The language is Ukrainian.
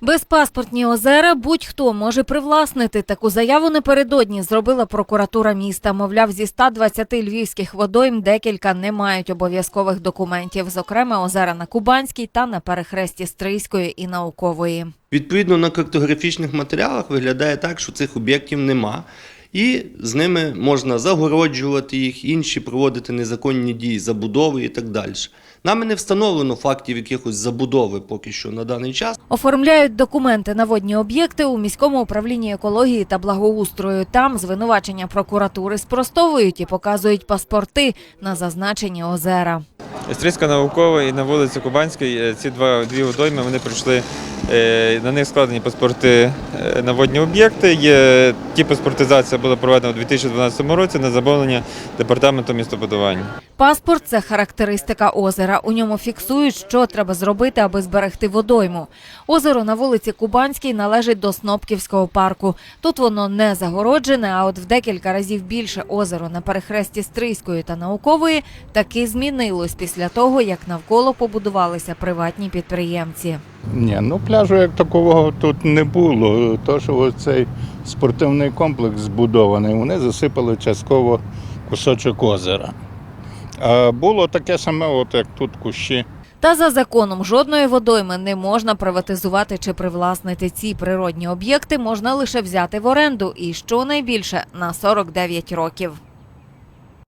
Безпаспортні озера будь-хто може привласнити. Таку заяву напередодні зробила прокуратура міста. Мовляв, зі 120 львівських водойм декілька не мають обов'язкових документів, зокрема озера на Кубанській та на перехресті Стрийської і Наукової. Відповідно на картографічних матеріалах виглядає так, що цих об'єктів нема. І з ними можна загороджувати їх, інші проводити незаконні дії, забудови і так далі. Нами не встановлено фактів якихось забудови поки що на даний час. Оформляють документи на водні об'єкти у міському управлінні екології та благоустрою. Там звинувачення прокуратури спростовують і показують паспорти на зазначені озера. Стрийська наукова і на вулиці Кубанській е, ці два дві водойми вони прийшли. Е, На них складені паспорти е, на водні об'єкти. Є ті паспортизація була проведена у 2012 році на замовлення департаменту містобудування. Паспорт це характеристика озера. У ньому фіксують, що треба зробити, аби зберегти водойму. Озеро на вулиці Кубанській належить до Снопківського парку. Тут воно не загороджене, а от в декілька разів більше озеро на перехресті Стрийської та Наукової таки змінилось після того, як навколо побудувалися приватні підприємці. Ні, ну пляжу як такого тут не було. То, що цей спортивний комплекс збудований, вони засипали частково кусочок озера. А було таке саме, от як тут кущі. Та за законом жодної водойми не можна приватизувати чи привласнити ці природні об'єкти можна лише взяти в оренду і щонайбільше на 49 років.